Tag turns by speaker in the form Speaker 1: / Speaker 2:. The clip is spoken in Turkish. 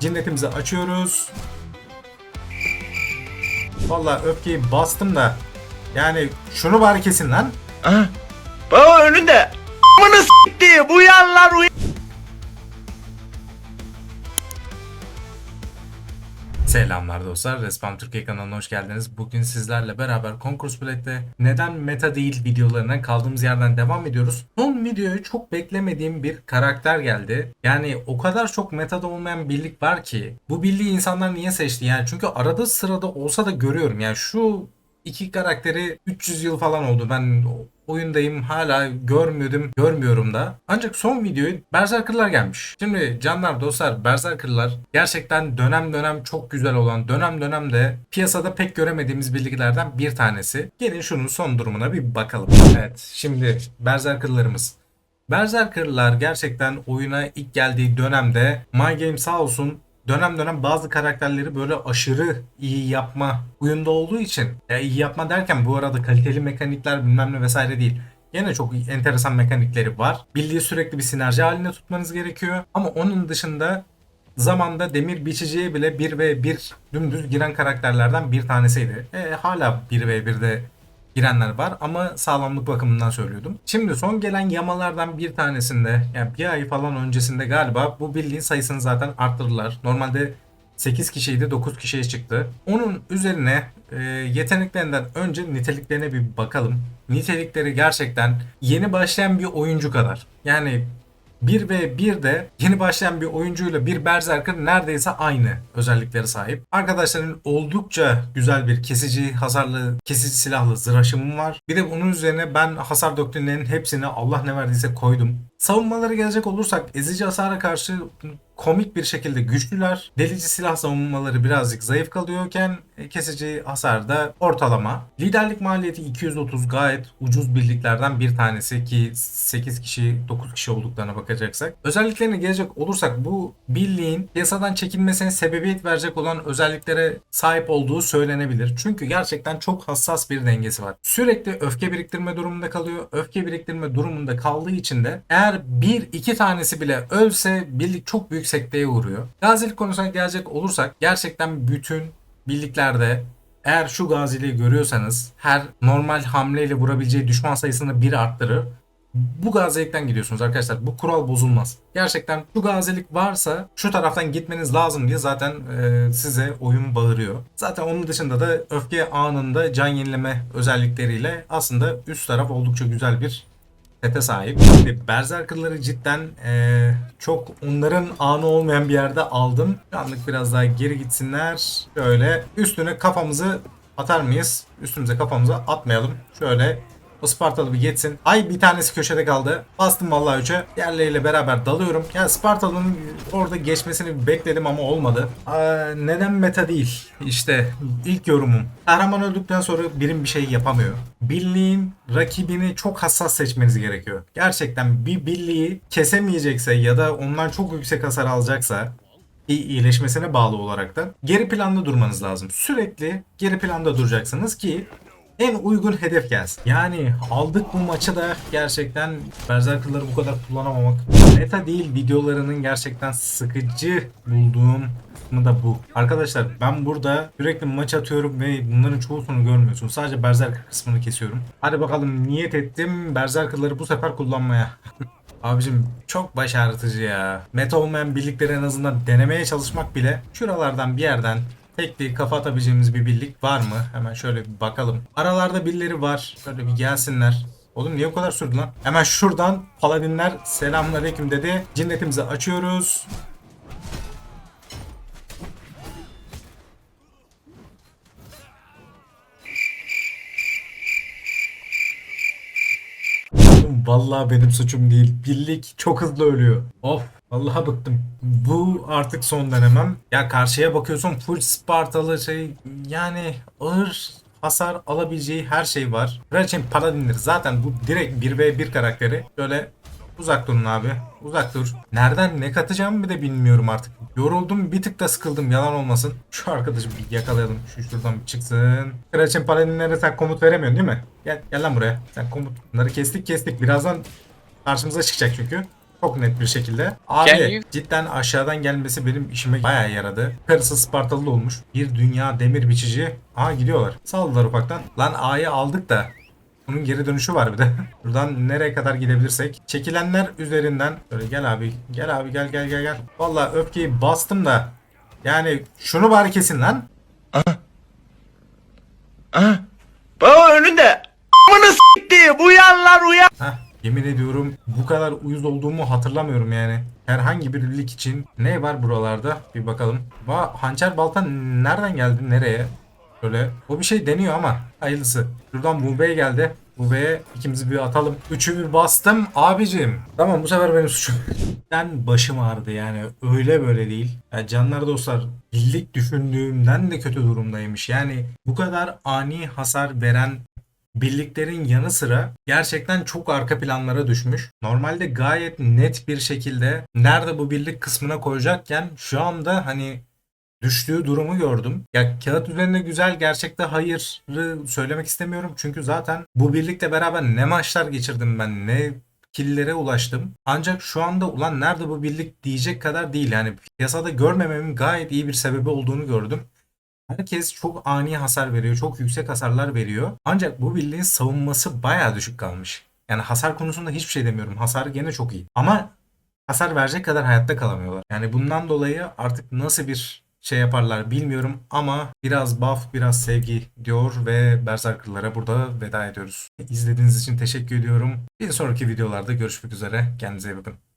Speaker 1: Cinnetimizi açıyoruz. Vallahi öfkeyi bastım da yani şunu bari kesin lan.
Speaker 2: Aha. Baba önünde. Amını s**ti. Bu yanlar uyan.
Speaker 1: Selamlar dostlar. Respawn Türkiye kanalına hoş geldiniz. Bugün sizlerle beraber Concourse Black'te neden meta değil videolarına kaldığımız yerden devam ediyoruz. Son videoya çok beklemediğim bir karakter geldi. Yani o kadar çok metada olmayan birlik var ki bu birliği insanlar niye seçti? Yani çünkü arada sırada olsa da görüyorum. Yani şu iki karakteri 300 yıl falan oldu. Ben oyundayım hala görmüyordum görmüyorum da. Ancak son videoyu Berserker'lar gelmiş. Şimdi canlar dostlar Berserker'lar gerçekten dönem dönem çok güzel olan dönem dönem de piyasada pek göremediğimiz bilgilerden bir tanesi. Gelin şunun son durumuna bir bakalım. Evet şimdi Berserker'larımız. Berserker'lar gerçekten oyuna ilk geldiği dönemde My Game sağ olsun dönem dönem bazı karakterleri böyle aşırı iyi yapma uyunda olduğu için ya iyi yapma derken bu arada kaliteli mekanikler bilmem ne vesaire değil. Yine çok enteresan mekanikleri var. Bildiği sürekli bir sinerji halinde tutmanız gerekiyor. Ama onun dışında zamanda demir biçiciye bile 1 ve 1 dümdüz giren karakterlerden bir tanesiydi. E, hala 1 ve 1'de girenler var ama sağlamlık bakımından söylüyordum. Şimdi son gelen yamalardan bir tanesinde yani bir ay falan öncesinde galiba bu bildiğin sayısını zaten arttırdılar. Normalde 8 kişiydi 9 kişiye çıktı. Onun üzerine e, yeteneklerinden önce niteliklerine bir bakalım. Nitelikleri gerçekten yeni başlayan bir oyuncu kadar. Yani 1 ve 1 de yeni başlayan bir oyuncuyla bir Berserker neredeyse aynı özelliklere sahip. Arkadaşların oldukça güzel bir kesici hasarlı, kesici silahlı zırhaşımım var. Bir de bunun üzerine ben hasar doktrinlerinin hepsini Allah ne verdiyse koydum. Savunmaları gelecek olursak ezici hasara karşı komik bir şekilde güçlüler. Delici silah savunmaları birazcık zayıf kalıyorken e, kesici hasar da ortalama. Liderlik maliyeti 230 gayet ucuz birliklerden bir tanesi ki 8 kişi 9 kişi olduklarına bakacaksak. Özelliklerine gelecek olursak bu birliğin piyasadan çekilmesine sebebiyet verecek olan özelliklere sahip olduğu söylenebilir. Çünkü gerçekten çok hassas bir dengesi var. Sürekli öfke biriktirme durumunda kalıyor. Öfke biriktirme durumunda kaldığı için de eğer bir iki tanesi bile ölse birlik çok büyük sekteye uğruyor. Gazilik konusuna gelecek olursak gerçekten bütün birliklerde eğer şu gaziliği görüyorsanız her normal hamleyle vurabileceği düşman sayısını bir arttırır. Bu gazilikten gidiyorsunuz arkadaşlar. Bu kural bozulmaz. Gerçekten şu gazilik varsa şu taraftan gitmeniz lazım diye zaten e, size oyun bağırıyor. Zaten onun dışında da öfke anında can yenileme özellikleriyle aslında üst taraf oldukça güzel bir sete sahip. Şimdi Berserker'ları cidden eee, çok onların anı olmayan bir yerde aldım. Şu anlık biraz daha geri gitsinler. Şöyle üstüne kafamızı atar mıyız? Üstümüze kafamızı atmayalım. Şöyle Spartalı bir geçsin. Ay bir tanesi köşede kaldı. Bastım vallahi üçe. Diğerleriyle beraber dalıyorum. Ya Spartalı'nın orada geçmesini bekledim ama olmadı. Aa, neden meta değil? İşte ilk yorumum. Kahraman öldükten sonra birim bir şey yapamıyor. Birliğin rakibini çok hassas seçmeniz gerekiyor. Gerçekten bir birliği kesemeyecekse ya da ondan çok yüksek hasar alacaksa iyi- iyileşmesine bağlı olarak da geri planda durmanız lazım. Sürekli geri planda duracaksınız ki en uygun hedef gelsin. Yani aldık bu maçı da gerçekten Berserker'ları bu kadar kullanamamak. Meta değil videolarının gerçekten sıkıcı bulduğum kısmı da bu. Arkadaşlar ben burada sürekli maç atıyorum ve bunların çoğusunu görmüyorsunuz. Sadece Berserker kısmını kesiyorum. Hadi bakalım niyet ettim Berserker'ları bu sefer kullanmaya. Abicim çok baş ağrıtıcı ya. Meta olmayan birlikleri en azından denemeye çalışmak bile şuralardan bir yerden tekli kafa atabileceğimiz bir birlik var mı? Hemen şöyle bir bakalım. Aralarda birileri var. Şöyle bir gelsinler. Oğlum niye o kadar sürdü lan? Hemen şuradan paladinler selamünaleyküm dedi. Cinnetimizi açıyoruz. Oğlum Vallahi benim suçum değil. Birlik çok hızlı ölüyor. Of. Vallahi bıktım. Bu artık son denemem. Ya karşıya bakıyorsun full Spartalı şey yani ağır hasar alabileceği her şey var. Kraliçenin paladinleri zaten bu direkt 1v1 karakteri. Böyle uzak durun abi. Uzak dur. Nereden ne katacağımı de bilmiyorum artık. Yoruldum bir tık da sıkıldım yalan olmasın. Şu arkadaşı bir yakalayalım. Şu şuradan bir çıksın. Kraliçenin paladinlerine sen komut veremiyorsun değil mi? Gel, gel lan buraya. Sen komut. Bunları kestik kestik. Birazdan karşımıza çıkacak çünkü. Çok net bir şekilde. Abi
Speaker 3: Can
Speaker 1: cidden aşağıdan gelmesi benim işime bayağı yaradı. Karısı Spartalı olmuş. Bir dünya demir biçici. Aha gidiyorlar. Saldılar ufaktan. Lan A'yı aldık da. Bunun geri dönüşü var bir de. Buradan nereye kadar gidebilirsek. Çekilenler üzerinden. Böyle gel abi. Gel abi gel gel gel gel. Vallahi öfkeyi bastım da. Yani şunu bari kesin lan.
Speaker 2: Baba önünde. Amını s**ti. Uyan uyan.
Speaker 1: Heh, yemin ediyorum bu kadar uyuz olduğumu hatırlamıyorum yani. Herhangi bir lig için ne var buralarda bir bakalım. Va hançer baltan nereden geldi nereye? Böyle o bir şey deniyor ama hayırlısı. Şuradan Mube'ye geldi. Mube'ye ikimizi bir atalım. Üçü bir bastım abicim. Tamam bu sefer benim suçum. Ben başım ağrıdı yani öyle böyle değil. Ya canlar dostlar birlik düşündüğümden de kötü durumdaymış. Yani bu kadar ani hasar veren birliklerin yanı sıra gerçekten çok arka planlara düşmüş. Normalde gayet net bir şekilde nerede bu birlik kısmına koyacakken şu anda hani düştüğü durumu gördüm. Ya kağıt üzerinde güzel gerçekte hayırı söylemek istemiyorum. Çünkü zaten bu birlikle beraber ne maçlar geçirdim ben ne killere ulaştım. Ancak şu anda ulan nerede bu birlik diyecek kadar değil. Yani piyasada görmememin gayet iyi bir sebebi olduğunu gördüm. Herkes çok ani hasar veriyor. Çok yüksek hasarlar veriyor. Ancak bu birliğin savunması bayağı düşük kalmış. Yani hasar konusunda hiçbir şey demiyorum. Hasar gene çok iyi. Ama hasar verecek kadar hayatta kalamıyorlar. Yani bundan dolayı artık nasıl bir şey yaparlar bilmiyorum ama biraz buff biraz sevgi diyor ve Berserker'lara burada veda ediyoruz. İzlediğiniz için teşekkür ediyorum. Bir sonraki videolarda görüşmek üzere. Kendinize iyi bakın.